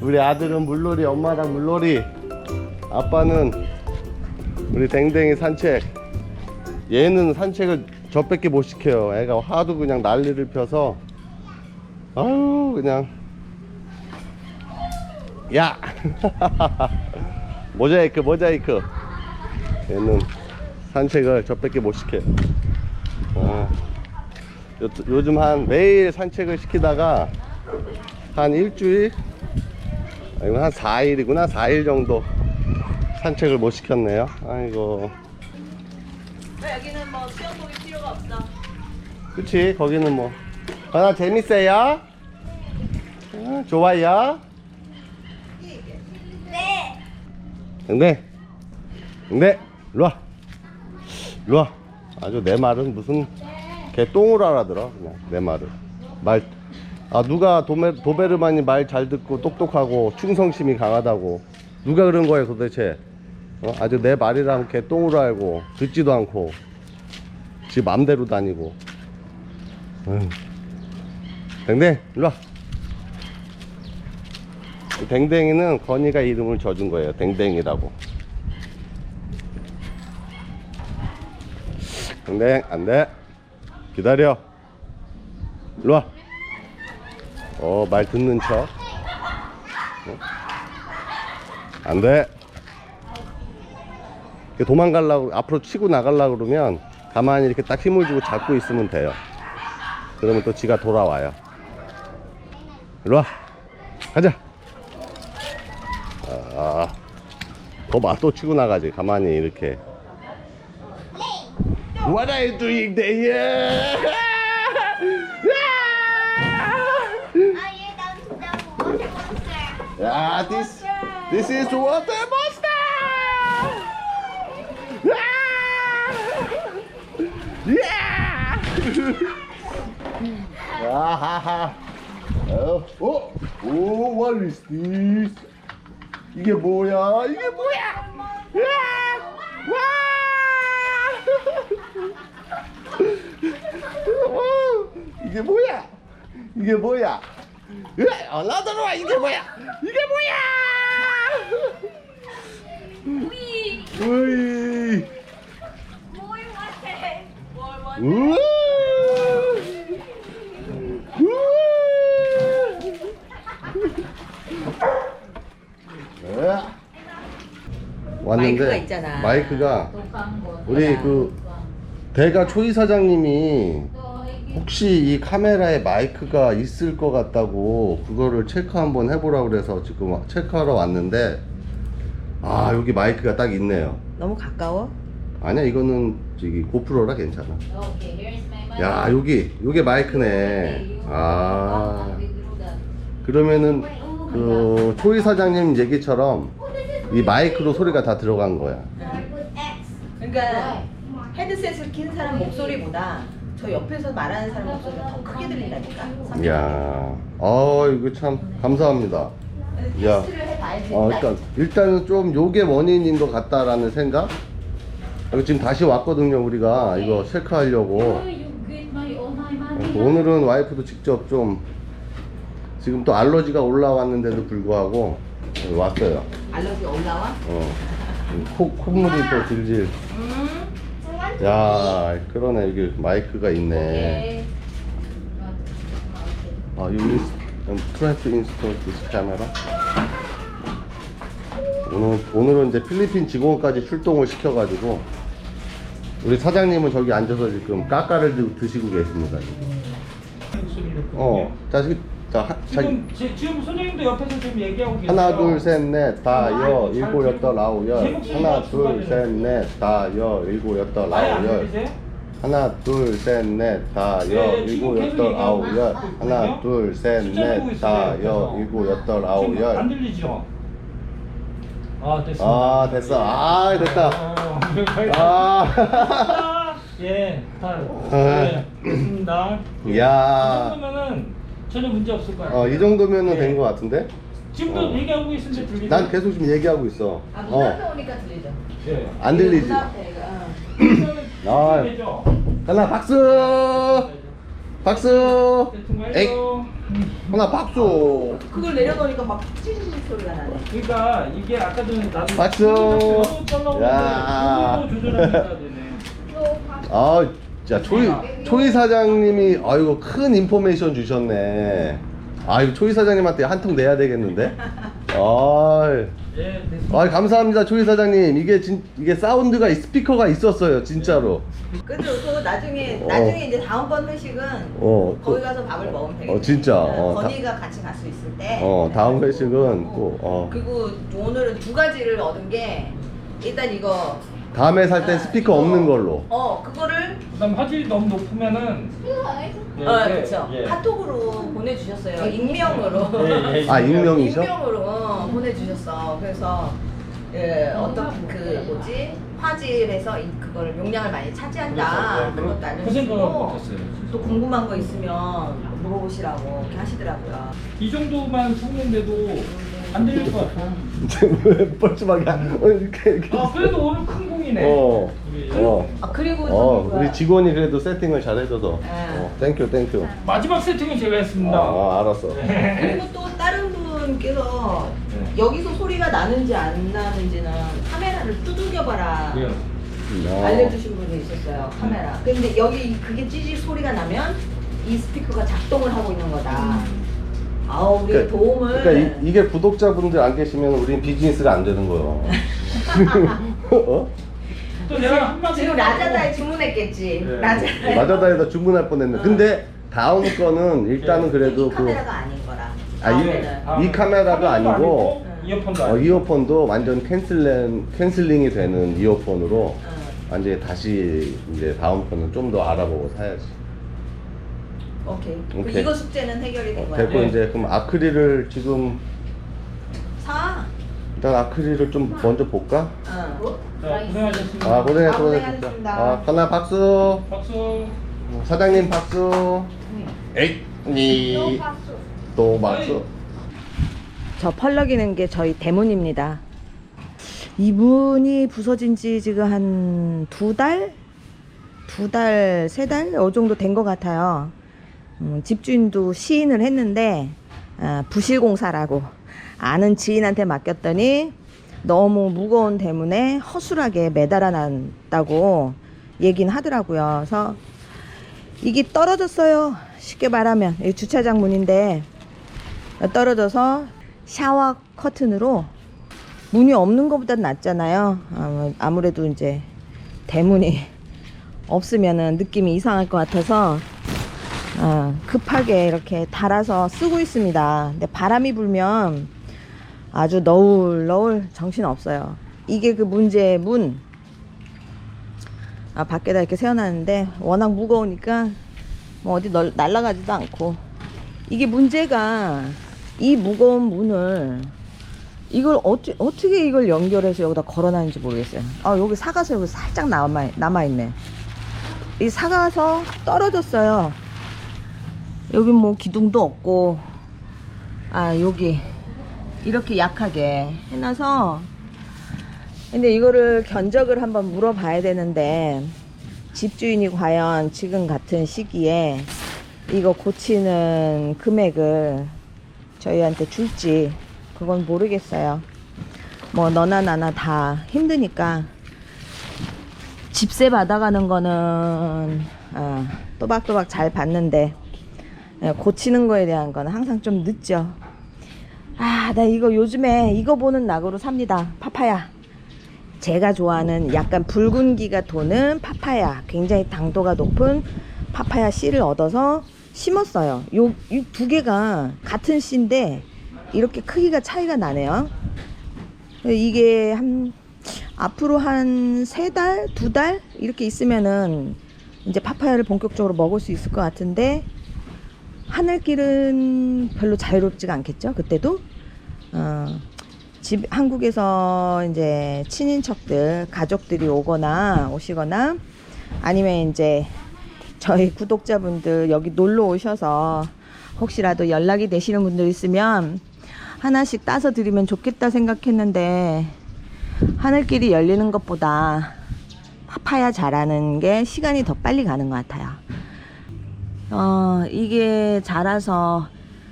우리 아들은 물놀이, 엄마랑 물놀이. 아빠는 우리 댕댕이 산책. 얘는 산책을 저밖에 못 시켜요. 애가 하도 그냥 난리를 펴서. 아유, 그냥. 야! 모자이크, 모자이크. 얘는 산책을 저밖에 못 시켜요. 어. 요, 요즘 한 매일 산책을 시키다가 한 일주일 아니면 한 4일이구나. 4일 정도 산책을 못 시켰네요. 아이고. 왜 여기는 뭐 수영복이 필요가 없어? 그치? 거기는 뭐. 하나 재밌어요? 아, 좋아요? 네. 네. 네. 일로와. 일로와. 아주 내 말은 무슨 개 똥을 알아들어 그냥. 내 말을. 말 아 누가 도메, 도베르만이 말 잘 듣고 똑똑하고 충성심이 강하다고. 누가 그런 거예요 도대체? 어? 아주 내 말이랑 개 똥으로 알고 듣지도 않고 지 맘대로 다니고. 응. 댕댕 일로와. 이 댕댕이는 건이가 이름을 져준 거예요 댕댕이라고. 댕댕 안돼. 기다려. 일로와 어 말 듣는 척. 어? 안 돼. 도망가려고 앞으로 치고 나가려고 그러면 가만히 이렇게 딱 힘을 주고 잡고 있으면 돼요. 그러면 또 지가 돌아와요. 일로 와. 가자. 아, 더맛또 치고 나가지. 가만히 이렇게. What are you doing there? monster. Yeah, this this is water monster. Yeah. 아하하. 어, 어, 오, what is this? 이게 뭐야? 이게 뭐야? 야! 와! 어, 이게 뭐야? 이게 뭐야? 으아, 올라들어와 이게 뭐야? 이게 뭐야? 으이. 우와. 우와. 왔는데 마이크가 있잖아. 마이크가 우리 그 대가 초이 사장님이 혹시 이 카메라에 마이크가 있을 것 같다고 그거를 체크 한번 해보라 그래서 지금 체크하러 왔는데 아 여기 마이크가 딱 있네요. 너무 가까워? 아니야 이거는 저기 고프로라 괜찮아. Okay, here's my mic. 야 여기 요게 마이크네. 아. 그러면은 그 초이 사장님 얘기처럼 이 마이크로 소리가 다 들어간 거야. 그러니까 헤드셋을 낀 사람 목소리보다 저 옆에서 말하는 사람 목소리가 더 크게 들린다니까. 이야. 어 이거 참 감사합니다 야 테스트를 해봐야지. 어, 일단 일단은 좀 요게 원인인 것 같다라는 생각. 그리고 지금 다시 왔거든요 우리가 이거 체크하려고. Oh, you get my all my money. 오늘은 와이프도 직접 좀 지금 또 알러지가 올라왔는데도 불구하고 왔어요. 알러지 올라와? 어. 코, 콧물이 또 질질. 음. 야 그러네 여기 마이크가 있네. Okay. 아 you try to install this camera. 오늘 오늘은 이제 필리핀 직원까지 출동을 시켜가지고 우리 사장님은 저기 앉아서 지금 까까를 드- 드시고 계십니다. 지금. 어, 자, 지- 자, 하, 자, 지금 지, 지금 선생님도 옆에서 지금 얘기하고 계세요. 하나, 둘, 셋, 넷, 다, 여, 일곱, 여덟, 아홉, 열. 하나, 둘, 셋, 넷, 다, 여, 일곱, 여덟, 아예 아홉, 안 열. 들리세요? 하나, 둘, 셋, 넷, 다, 여, 네, 일곱, 계속 여덟, 얘기하고 아홉, 열. 있거든요. 하나, 둘, 셋, 숫자 보고 넷, 있어요, 다, 여, 옆에서. 일곱, 여덟, 아홉, 지금 안 열. 들리죠? 아 됐습니다. 아, 됐어. 아, 됐다. 어, 아, 예, 다 아. 예, 됐습니다. 이 야. 정도면은 전혀 문제 없을 것 같아요. 어, 이 정도면은 예. 된것 같은데? 지금도 어. 얘기하고 있는데 들리죠? 난 계속 지금 얘기하고 있어. 아 어, 눈앞에 오니까 들리죠. 예. 안 들리지? 아. 되 죠? 하나 박수! 박수 에이. 하나 박수 그걸 내려놓으니까 막 찌릿 소리가 나네. 그러니까 이게 아까 전에 나도 박수. 야. 아 진짜 초이 초이 사장님이 아이고 큰 인포메이션 주셨네 아이고 초이 사장님한테 한 통 내야 되겠는데 아이 예. 아 감사합니다 초이 사장님 이게 진 이게 사운드가 이 스피커가 있었어요 진짜로 근데 그거 나중에 어. 나중에 이제 다음번 회식은 어, 거기 그- 가서 밥을 먹으면 되겠네. 어, 진짜. 어, 다- 건이가 같이 갈 수 있을 때. 어 다음 회식은 꼭 어. 그리고 오늘은 두 가지를 얻은 게 일단 이거 다음에 살땐 아, 스피커 이거- 없는 걸로 어 그거를 그다음 화질이 너무 높으면은 예, 어 예, 그렇죠 예. 카톡으로 보내주셨어요 익명으로 예, 예, 아 예. 익명이셔? 익명으로 어, 보내주셨어 그래서 예, 어떤 그 뭐지 화질에서 이, 그걸 용량을 많이 차지한다 그래서, 그것도 그 생각을 알려주시고 못했어요. 또 궁금한 거 있으면 물어보시라고 이렇게 하시더라고요 이 정도만 섞는데도 안 들릴 것 같아. 왜 뻘쭘하게 안- 어, 이렇게 이렇게 아 그래도 오늘 큰 공이네. 어, 어, 아 그리고 어, 저기 뭐야. 우리 직원이 그래도 세팅을 잘 해줘서 네. 어, 땡큐 땡큐 마지막 세팅은 제가 했습니다. 아 알았어 그리고 또 다른 분께서 네. 여기서 소리가 나는지 안 나는지는 카메라를 두들겨봐라. 어. 알려주신 분이 있었어요 카메라 근데 여기 그게 찌질 소리가 나면 이 스피커가 작동을 하고 있는 거다 아우 우리 그러니까- 도움을 그러니까 이, 게 구독자분들 안 계시면 우린 비즈니스가 안 되는 거예요 어? 또 내가 한마디 지금 라자다에 주문했겠지 네. 라자다에 마자다에다 주문할 뻔했네 근데 다음 거는 일단은 그래도 이 그 카메라가 아닌 거라 아, 이- 다음에는. 이 카메라도 아니고 이어폰도 어, 아니고 이어폰도 완전 캔슬링, 캔슬링이 되는 이어폰으로 어. 완전히 다시 이제 다음 거는 좀 더 알아보고 사야지. 오케이. 그 오케이. 이거 숙제는 해결이 된 어, 거야. 됐고 이제 그럼 아크릴을 지금 사. 일단 아크릴을 좀 먼저 볼까? 어. 자, 고생하셨습니다. 아 고생했어 아. 고생하셨습니다. 아 하나 박수. 박수. 어, 사장님 박수. 에이 니. 또 박수. 저 펄럭이는 게 저희 대문입니다. 이 문이 부서진 지 지금 한 두 달? 두 달, 세 달? 어 정도 된 것 같아요. 음, 집주인도 시인을 했는데, 아, 부실공사라고 아는 지인한테 맡겼더니 너무 무거운 대문에 허술하게 매달아 놨다고 얘기는 하더라고요. 그래서 이게 떨어졌어요. 쉽게 말하면. 이 주차장 문인데, 떨어져서 샤워 커튼으로 문이 없는 것보단 낫잖아요. 아무- 아무래도 이제 대문이 없으면은 느낌이 이상할 것 같아서 어, 급하게 이렇게 달아서 쓰고 있습니다. 근데 바람이 불면 아주 너울 너울 정신 없어요. 이게 그 문제의 문. 아, 밖에다 이렇게 세워놨는데 워낙 무거우니까 뭐 어디 널, 날아가지도 않고 이게 문제가 이 무거운 문을 이걸 어찌, 어떻게 이걸 연결해서 여기다 걸어놨는지 모르겠어요. 아, 여기 사가서 여기 살짝 남아, 남아있네. 이 사가서 떨어졌어요. 여기 뭐 기둥도 없고, 아, 여기 이렇게 약하게 해놔서, 근데 이거를 견적을 한번 물어봐야 되는데, 집주인이 과연 지금 같은 시기에 이거 고치는 금액을 저희한테 줄지 그건 모르겠어요. 뭐 너나 나나 다 힘드니까 집세 받아가는 거는 어, 또박또박 잘 받는데 예, 고치는 거에 대한 건 항상 좀 늦죠. 아, 나 이거 요즘에 이거 보는 낙으로 삽니다. 파파야. 제가 좋아하는 약간 붉은기가 도는 파파야. 굉장히 당도가 높은 파파야 씨를 얻어서 심었어요. 요, 이 두 개가 같은 씨인데 이렇게 크기가 차이가 나네요. 이게 한, 앞으로 한 세 달, 두 달? 이렇게 있으면은 이제 파파야를 본격적으로 먹을 수 있을 것 같은데 하늘길은 별로 자유롭지가 않겠죠, 그때도? 어, 집 한국에서 이제 친인척들 가족들이 오거나 오시거나 아니면 이제 저희 구독자분들 여기 놀러 오셔서 혹시라도 연락이 되시는 분들 있으면 하나씩 따서 드리면 좋겠다 생각했는데 하늘길이 열리는 것보다 파파야 자라는 게 시간이 더 빨리 가는 것 같아요. 어, 이게 자라서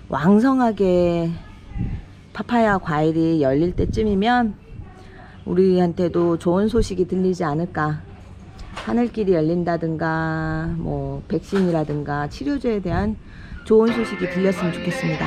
왕성하게 파파야 과일이 열릴 때쯤이면 우리한테도 좋은 소식이 들리지 않을까. 하늘길이 열린다든가, 뭐, 백신이라든가, 치료제에 대한 좋은 소식이 들렸으면 좋겠습니다.